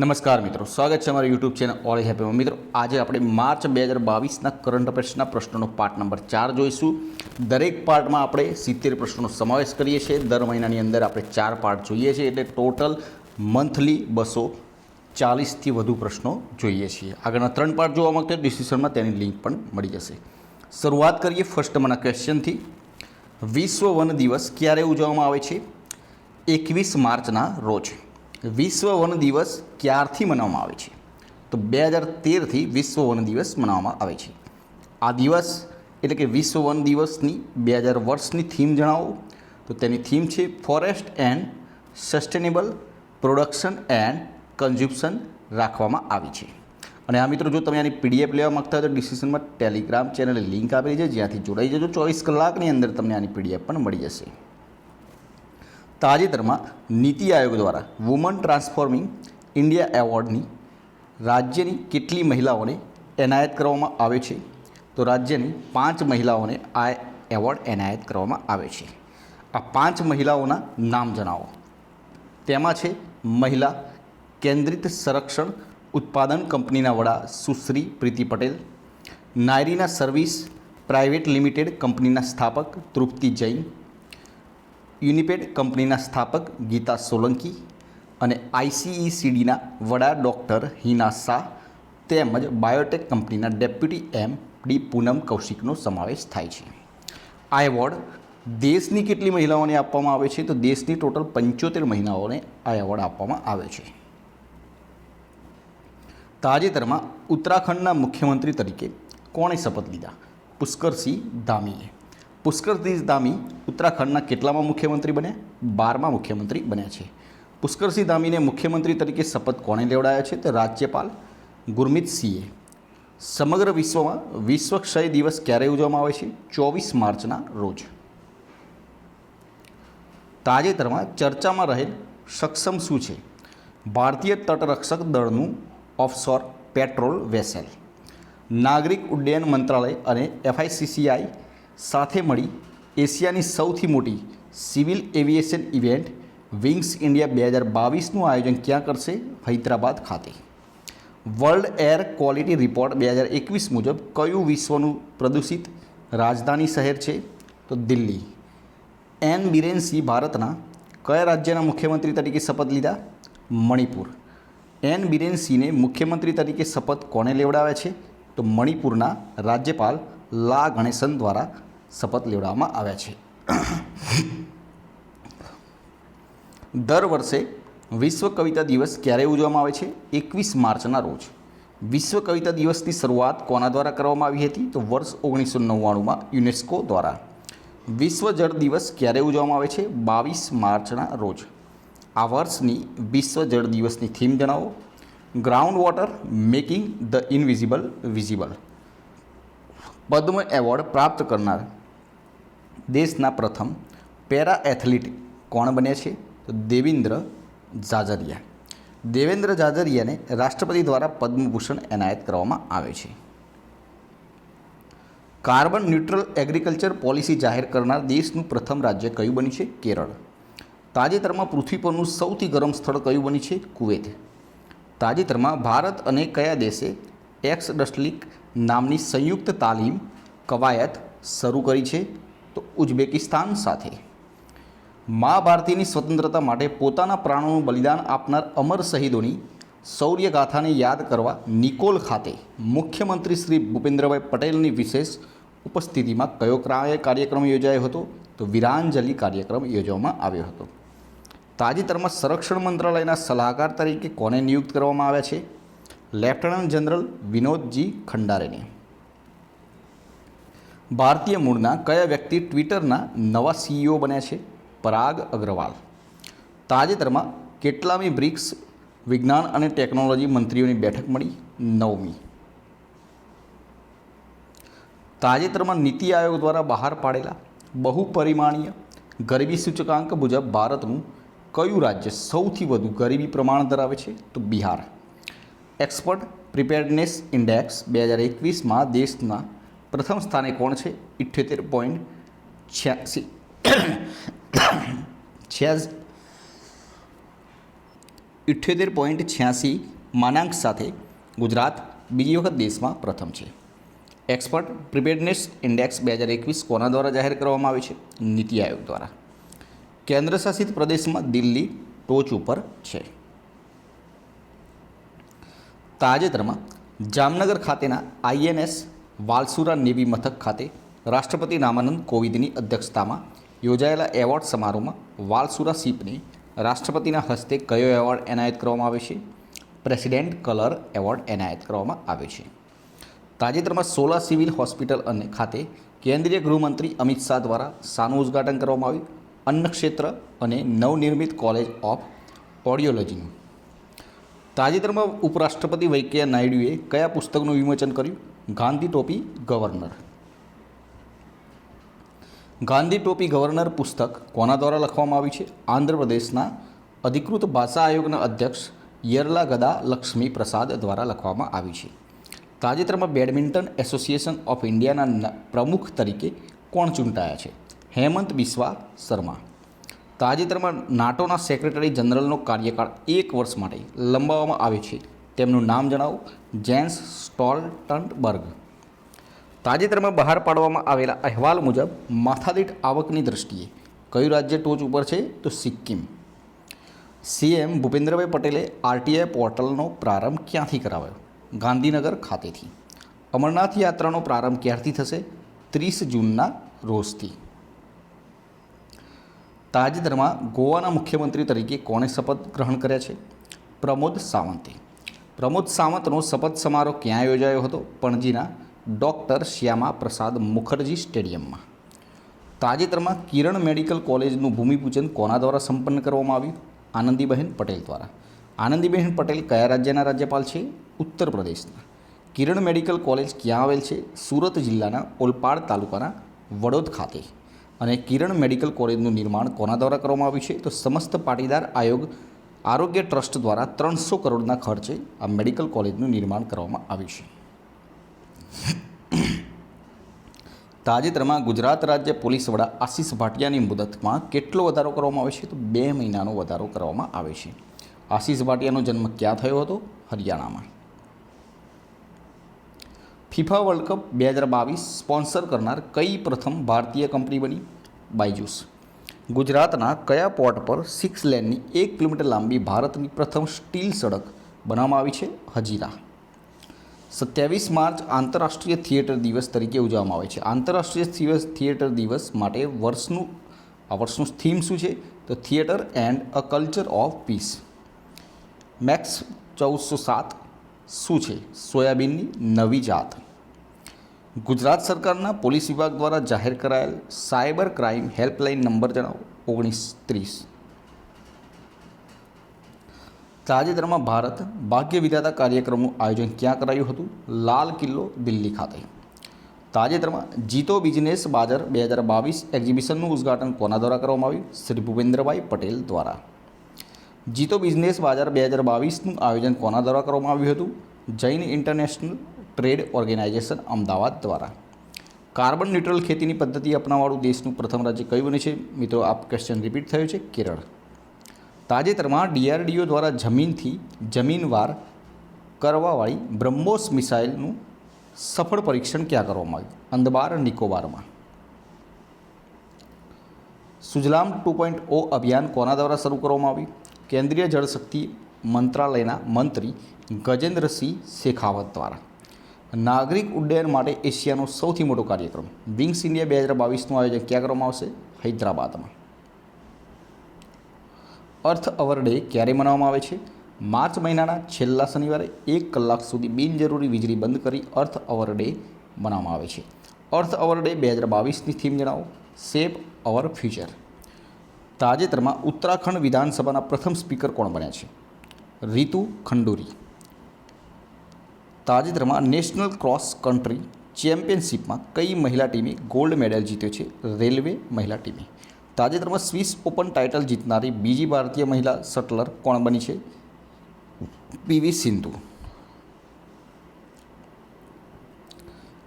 નમસ્કાર મિત્રો, સ્વાગત છે અમારા યુટ્યુબ ચેનલ ઓલ હેપીમાં મિત્રો, આજે આપણે માર્ચ બે હજાર બાવીસના કરંટ અફેર્સના પ્રશ્નોનો પાર્ટ નંબર ચાર જોઈશું. દરેક પાર્ટમાં આપણે સિત્તેર પ્રશ્નોનો સમાવેશ કરીએ છીએ. દર મહિનાની અંદર આપણે ચાર પાર્ટ જોઈએ છીએ. એટલે ટોટલ મંથલી બસો ચાલીસથી વધુ પ્રશ્નો જોઈએ છીએ. આગળના ત્રણ પાર્ટ જોવા માંગતા ડિસ્ક્રિપ્શનમાં તેની લિંક પણ મળી જશે. શરૂઆત કરીએ ફર્સ્ટ મના ક્વેશ્ચનથી વિશ્વ વન દિવસ ક્યારે ઉજવવામાં આવે છે? એકવીસ માર્ચના રોજ. વિશ્વ વન દિવસ ક્યારથી મનાવવામાં આવે છે? તો બે હજાર તેરથી વિશ્વ વન દિવસ મનાવવામાં આવે છે. આ દિવસ એટલે કે વિશ્વ વન દિવસની બે હજાર વર્ષની થીમ જણાવો. તો તેની થીમ છે forest and sustainable production and consumption રાખવામાં આવી છે. અને આ મિત્રો, જો તમે આની પીડીએફ લેવા માગતા હોય તો ડિસ્ક્રિપ્શનમાં ટેલિગ્રામ ચેનલ લિંક આપેલી છે. જ્યાંથી જોડાઈ જજો. ચોવીસ કલાકની અંદર તમને આની પીડીએફ પણ મળી જશે. તાજેતરમાં નીતિ આયોગ દ્વારા વુમન ટ્રાન્સફોર્મિંગ ઇન્ડિયા એવોર્ડની રાજ્યની કેટલી મહિલાઓને એનાયત કરવામાં આવે છે? તો રાજ્યની પાંચ મહિલાઓને આ એવોર્ડ એનાયત કરવામાં આવે છે. આ પાંચ મહિલાઓના નામ જણાવો. તેમાં છે મહિલા કેન્દ્રિત સંરક્ષણ ઉત્પાદન કંપનીના વડા સુશ્રી પ્રીતિ પટેલ નાયરીના સર્વિસ પ્રાઇવેટ લિમિટેડ કંપનીના સ્થાપક તૃપ્તિ જૈન યુનિપેડ કંપનીના સ્થાપક ગીતા સોલંકી અને આઈસીઈસીડીના વડા ડૉક્ટર હિના શાહ તેમજ બાયોટેક કંપનીના ડેપ્યુટી એમ ડી પૂનમ કૌશિકનો સમાવેશ થાય છે. આ એવોર્ડ દેશની કેટલી મહિલાઓને આપવામાં આવે છે? તો દેશની ટોટલ પંચોતેર મહિલાઓને આ એવોર્ડ આપવામાં આવે છે. તાજેતરમાં ઉત્તરાખંડના મુખ્યમંત્રી તરીકે કોણે શપથ લીધા? પુષ્કરસિંહ ધામીએ. પુષ્કરસિંહ ધામી ઉત્તરાખંડના કેટલામાં મુખ્યમંત્રી બન્યા? બારમા મુખ્યમંત્રી બન્યા છે. પુષ્કરસિંહ ધામીને મુખ્યમંત્રી તરીકે શપથ કોણે લેવડાયા છે? તો રાજ્યપાલ ગુરમીત સિંહે. સમગ્ર વિશ્વમાં વિશ્વ ક્ષય દિવસ ક્યારે ઉજવવામાં આવે છે? ચોવીસ માર્ચના રોજ. તાજેતરમાં ચર્ચામાં રહેલ સક્ષમ શું છે? ભારતીય તટરક્ષક દળનું ઓફશોર પેટ્રોલ વેસેલ. નાગરિક ઉડ્ડયન મંત્રાલય અને એફઆઈસીસીઆઈ સાથે મળી એશિયાની સૌથી મોટી civil aviation event Wings India બે હજાર બાવીસનું આયોજન ક્યાં કરશે? હૈદરાબાદ ખાતે. વર્લ્ડ એર ક્વોલિટી રિપોર્ટ બે હજાર એકવીસ મુજબ કયું વિશ્વનું પ્રદૂષિત રાજધાની શહેર છે? તો દિલ્હી. એન બિરેન સિંહ ભારતના કયા રાજ્યના મુખ્યમંત્રી તરીકે શપથ લીધા? મણિપુર. એન બિરેન સિંહને મુખ્યમંત્રી તરીકે શપથ કોણે લેવડાવ્યા છે? તો મણિપુરના રાજ્યપાલ લા ગણેશન દ્વારા શપથ લેવડાવવામાં આવ્યા છે. દર વર્ષે વિશ્વ કવિતા દિવસ ક્યારે ઉજવવામાં આવે છે? એકવીસ માર્ચના રોજ. વિશ્વ કવિતા દિવસની શરૂઆત કોના દ્વારા કરવામાં આવી હતી? તો વર્ષ ઓગણીસો નવ્વાણુંમાં યુનેસ્કો દ્વારા. વિશ્વ જળ દિવસ ક્યારે ઉજવવામાં આવે છે? બાવીસ માર્ચના રોજ. આ વર્ષની વિશ્વ જળ દિવસની થીમ જણાવો. Groundwater making the invisible visible. Padma award પ્રાપ્ત કરનાર દેશના પ્રથમ પેરા એથ્લીટ કોણ બન્યા છે? તો દેવેન્દ્ર ઝાઝરિયા દેવેન્દ્ર ઝાઝરિયાને રાષ્ટ્રપતિ દ્વારા પદ્મભૂષણ એનાયત કરવામાં આવે છે. કાર્બન ન્યુટ્રલ એગ્રીકલ્ચર પોલિસી જાહેર કરનાર દેશનું પ્રથમ રાજ્ય કયું બન્યું છે? કેરળ. તાજેતરમાં પૃથ્વી પરનું સૌથી ગરમ સ્થળ કયું બન્યું છે? કુવેત. તાજેતરમાં ભારત અને કયા દેશે એક્સ ડસ્ટલિક નામની સંયુક્ત તાલીમ કવાયત શરૂ કરી છે? તો ઉઝબેકિસ્તાન સાથે. મા ભારતીની સ્વતંત્રતા માટે પોતાના પ્રાણોનું બલિદાન આપનાર અમર શહીદોની શૌર્યગાથાને યાદ કરવા નિકોલ ખાતે મુખ્યમંત્રી શ્રી ભૂપેન્દ્રભાઈ પટેલની વિશેષ ઉપસ્થિતિમાં કયો ક્રાય કાર્યક્રમ યોજાયો હતો? તો વિરાંજલિ કાર્યક્રમ યોજવામાં આવ્યો હતો. તાજેતરમાં સંરક્ષણ મંત્રાલયના સલાહકાર તરીકે કોને નિયુક્ત કરવામાં આવ્યા છે? લેફ્ટનન્ટ જનરલ વિનોદજી ખંડારેને. ભારતીય મૂળના કયા વ્યક્તિ ટ્વિટરના નવા સીઈઓ બન્યા છે? પરાગ અગ્રવાલ. તાજેતરમાં કેટલામી બ્રિક્સ વિજ્ઞાન અને ટેકનોલોજી મંત્રીઓની બેઠક મળી નવમી. તાજેતરમાં નીતિ આયોગ દ્વારા બહાર પાડેલા બહુપરિમાણીય ગરીબી સૂચકાંક મુજબ ભારતનું કયું રાજ્ય સૌથી વધુ ગરીબી પ્રમાણ ધરાવે છે? તો બિહાર. એક્સપર્ટ પ્રિપેરનેસ ઇન્ડેક્સ બે હજાર એકવીસમાં દેશના પ્રથમ સ્થાને કોણ છે? ઇઠ્યોતેર પોઈન્ટ છ્યાસી. છ્યાસી ઇઠ્યોતેર પોઈન્ટ છ્યાસી માનાંક સાથે ગુજરાત બીજી વખત દેશમાં પ્રથમ છે. એક્સપર્ટ પ્રિપેરનેસ ઇન્ડેક્સ બે હજાર એકવીસ કોના દ્વારા જાહેર કરવામાં આવે છે? નીતિ આયોગ દ્વારા. કેન્દ્રશાસિત પ્રદેશમાં દિલ્હી ટોચ ઉપર છે. તાજેતરમાં જામનગર ખાતેના આઈએનએસ વાલસુરા નેવી મથક ખાતે રાષ્ટ્રપતિ રામાનંદ કોવિંદની અધ્યક્ષતામાં યોજાયેલા એવોર્ડ સમારોહમાં વાલસુરા શીપને રાષ્ટ્રપતિના હસ્તે કયો એવોર્ડ એનાયત કરવામાં આવે છે? પ્રેસિડેન્ટ કલર એવોર્ડ એનાયત કરવામાં આવે છે. તાજેતરમાં સોલા સિવિલ હોસ્પિટલ અને ખાતે કેન્દ્રીય ગૃહમંત્રી અમિત શાહ દ્વારા શાનું ઉદ્ઘાટન કરવામાં આવ્યું. અન્ન ક્ષેત્ર અને નવનિર્મિત કોલેજ ઓફ ઓડિયોલોજીનું. તાજેતરમાં ઉપરાષ્ટ્રપતિ વેંકૈયા નાયડુએ કયા પુસ્તકનું વિમોચન કર્યું? ગાંધી ટોપી ગવર્નર. ગાંધી ટોપી ગવર્નર પુસ્તક કોના દ્વારા લખવામાં આવ્યું છે? આંધ્રપ્રદેશના અધિકૃત ભાષા આયોગના અધ્યક્ષ યરલા ગદા લક્ષ્મી પ્રસાદ દ્વારા લખવામાં આવી છે. તાજેતરમાં બેડમિન્ટન એસોસિએશન ઓફ ઇન્ડિયાના પ્રમુખ તરીકે કોણ ચૂંટાયા છે? હેમંત બિસ્વા શર્મા. તાજેતરમાં નાટોના સેક્રેટરી જનરલનો કાર્યકાળ એક વર્ષ માટે લંબાવવામાં આવે છે. તેમનું નામ જણાવું. Jens Stoltenberg. તાજેતરમાં બહાર પાડવામાં આવેલા અહેવાલ મુજબ, માથાદીઠ આવકની દ્રષ્ટિએ કયું રાજ્ય ટોચ ઉપર છે? તો સિક્કિમ. સીએમ ભૂપેન્દ્રભાઈ પટેલે આરટીઆઈ પોર્ટલનો પ્રારંભ ક્યાંથી કરાવ્યો? ગાંધીનગર ખાતેથી. અમરનાથ યાત્રાનો પ્રારંભ ક્યારથી થશે? ત્રીસ જૂનના રોજથી. તાજેતરમાં ગોવાના મુખ્યમંત્રી તરીકે કોણે શપથ ગ્રહણ કર્યા છે? પ્રમોદ સાવંતે. પ્રમોદ સાવંતનો શપથ સમારોહ ક્યાં યોજાયો હતો? પણજીના ડૉક્ટર શ્યામા પ્રસાદ મુખર્જી સ્ટેડિયમમાં. તાજેતરમાં કિરણ મેડિકલ કોલેજનું ભૂમિપૂજન કોના દ્વારા સંપન્ન કરવામાં આવ્યું? આનંદીબહેન પટેલ દ્વારા. આનંદીબહેન પટેલ કયા રાજ્યના રાજ્યપાલ છે? ઉત્તર પ્રદેશના કિરણ મેડિકલ કોલેજ ક્યાં આવેલ છે? સુરત જિલ્લાના ઓલપાડ તાલુકાના વડોદ ખાતે. અને કિરણ મેડિકલ કોલેજનું નિર્માણ કોના દ્વારા કરવામાં આવ્યું છે? તો સમસ્ત પાટીદાર આયોગ આરોગ્ય ટ્રસ્ટ દ્વારા ત્રણસો કરોડના ખર્ચે આ મેડિકલ કોલેજનું નિર્માણ કરવામાં આવ્યું છે. તાજેતરમાં ગુજરાત રાજ્ય પોલીસ વડા આશીષ ભાટિયાની મુદતમાં કેટલો વધારો કરવામાં આવે છે તો બે મહિનાનો વધારો કરવામાં આવે છે. આશીષ ભાટિયાનો જન્મ ક્યાં થયો હતો? હરિયાણામાં. ફિફા વર્લ્ડ કપ બે હજાર બાવીસ સ્પોન્સર કરનાર કઈ પ્રથમ ભારતીય કંપની બની? બાયજૂસ. ગુજરાતના કયા પોર્ટ પર સિક્સ લેનની એક કિલોમીટર લાંબી ભારતની પ્રથમ સ્ટીલ સડક બનાવવામાં આવી છે? હજીરા. સત્યાવીસ માર્ચ આંતરરાષ્ટ્રીય થિયેટર દિવસ તરીકે ઉજવવામાં આવે છે. આંતરરાષ્ટ્રીય થિયેટર દિવસ માટે વર્ષનું, આ વર્ષનું થીમ શું છે? તો theatre and a culture of peace. Max ચૌદસો સાત શું છે? સોયાબીનની નવી જાત. ગુજરાત સરકારના પોલીસ વિભાગ દ્વારા જાહેર કરાયેલ સાયબર ક્રાઇમ હેલ્પલાઇન નંબર જણાવો, ઓગણીસ, ત્રીસ. તાજેતરમાં ભારત ભાગ્ય વિધાતા કાર્યક્રમનું આયોજન ક્યાં કરાયું હતું? લાલ કિલ્લો, દિલ્હી ખાતે. તાજેતરમાં જીતો બિઝનેસ બાજાર બે હજાર બાવીસ એક્ઝિબિશનનું ઉદ્ઘાટન કોના દ્વારા કરવામાં આવ્યું? શ્રી ભૂપેન્દ્રભાઈ પટેલ દ્વારા. જીતો બિઝનેસ બાજાર બે હજાર બાવીસનું આયોજન કોના દ્વારા કરવામાં આવ્યું હતું? Jain international trade organisation Ahmedabad દ્વારા. કાર્બન ન્યુટ્રલ ખેતીની પદ્ધતિ અપનાવવાળું દેશનું પ્રથમ રાજ્ય કયું બને છે? મિત્રો આ ક્વેશ્ચન રિપીટ થયો છે કેરળ. તાજેતરમાં ડીઆરડીઓ દ્વારા જમીનથી જમીનવાર કરવાવાળી બ્રહ્મોસ મિસાઇલનું સફળ પરીક્ષણ ક્યાં કરવામાં આવ્યું? અંદબાર, નિકોબારમાં. સુજલામ ટુ પોઈન્ટ ઓ અભિયાન કોના દ્વારા શરૂ કરવામાં આવ્યું? કેન્દ્રીય જળશક્તિ મંત્રાલયના મંત્રી ગજેન્દ્રસિંહ શેખાવત દ્વારા. નાગરિક ઉડ્ડયન માટે એશિયાનો સૌથી મોટો કાર્યક્રમ. વિંગ્સ ઇન્ડિયા બે હજાર બાવીસનું આયોજન ક્યાં કરવામાં આવશે? હૈદરાબાદમાં. અર્થ અવર ડે ક્યારે મનાવવામાં આવે છે? માર્ચ મહિનાના છેલ્લા શનિવારે એક કલાક સુધી બિનજરૂરી વીજળી બંધ કરી અર્થ અવર ડે મનાવવામાં આવે છે. અર્થ અવર ડે બે હજાર બાવીસની થીમ જણાવો. Save our future. તાજેતરમાં ઉત્તરાખંડ વિધાનસભાના પ્રથમ સ્પીકર કોણ બન્યા છે? રીતુ ખંડુરી. તાજેતરમાં નેશનલ ક્રોસ કન્ટ્રી ચેમ્પિયનશિપમાં કઈ મહિલા ટીમે ગોલ્ડ મેડલ જીત્યો છે? રેલવે મહિલા ટીમે. તાજેતરમાં સ્વિસ ઓપન ટાઇટલ જીતનારી બીજી ભારતીય મહિલા શટલર કોણ બની છે? પીવી સિંધુ.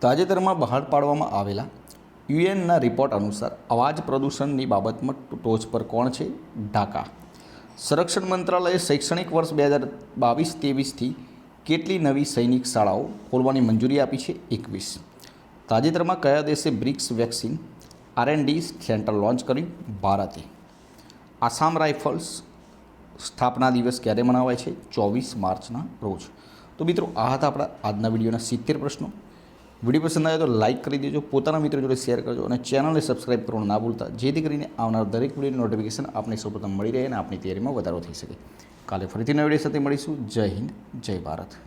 તાજેતરમાં બહાર પાડવામાં આવેલા યુએનના રિપોર્ટ અનુસાર અવાજ પ્રદૂષણની બાબતમાં ટોચ પર કોણ છે? ઢાકા. સંરક્ષણ મંત્રાલયે શૈક્ષણિક વર્ષ બે હજાર બાવીસ ત્રેવીસથી કેટલી નવી સૈનિક શાળાઓ ખોલવાની મંજૂરી આપી છે? એકવીસ. તાજેતરમાં કયા દેશે BRICS vaccine R N D center launch કર્યું ભારતે. આસામ રાઇફલ્સ સ્થાપના દિવસ ક્યારે મનાવાય છે? ચોવીસ માર્ચના રોજ. તો મિત્રો, આ હતા આપણા આજના વિડીયોના સિત્તેર પ્રશ્નો. વીડિયો પસંદ આવે તો લાઇક કરી દેજો, પોતાના મિત્રો જોડે શેર કરજો અને ચેનલને સબસ્ક્રાઇબ કરવાનું ના ભૂલતા, જેથી કરીને આવનાર દરેક વિડીયોની નોટિફિકેશન આપને સૌપ્રથમ મળી રહે અને આપની તૈયારીમાં વધારો થઈ શકે. કાલે ફરીથી નવી સાથે મળીશું. જય હિન્દ જય ભારત.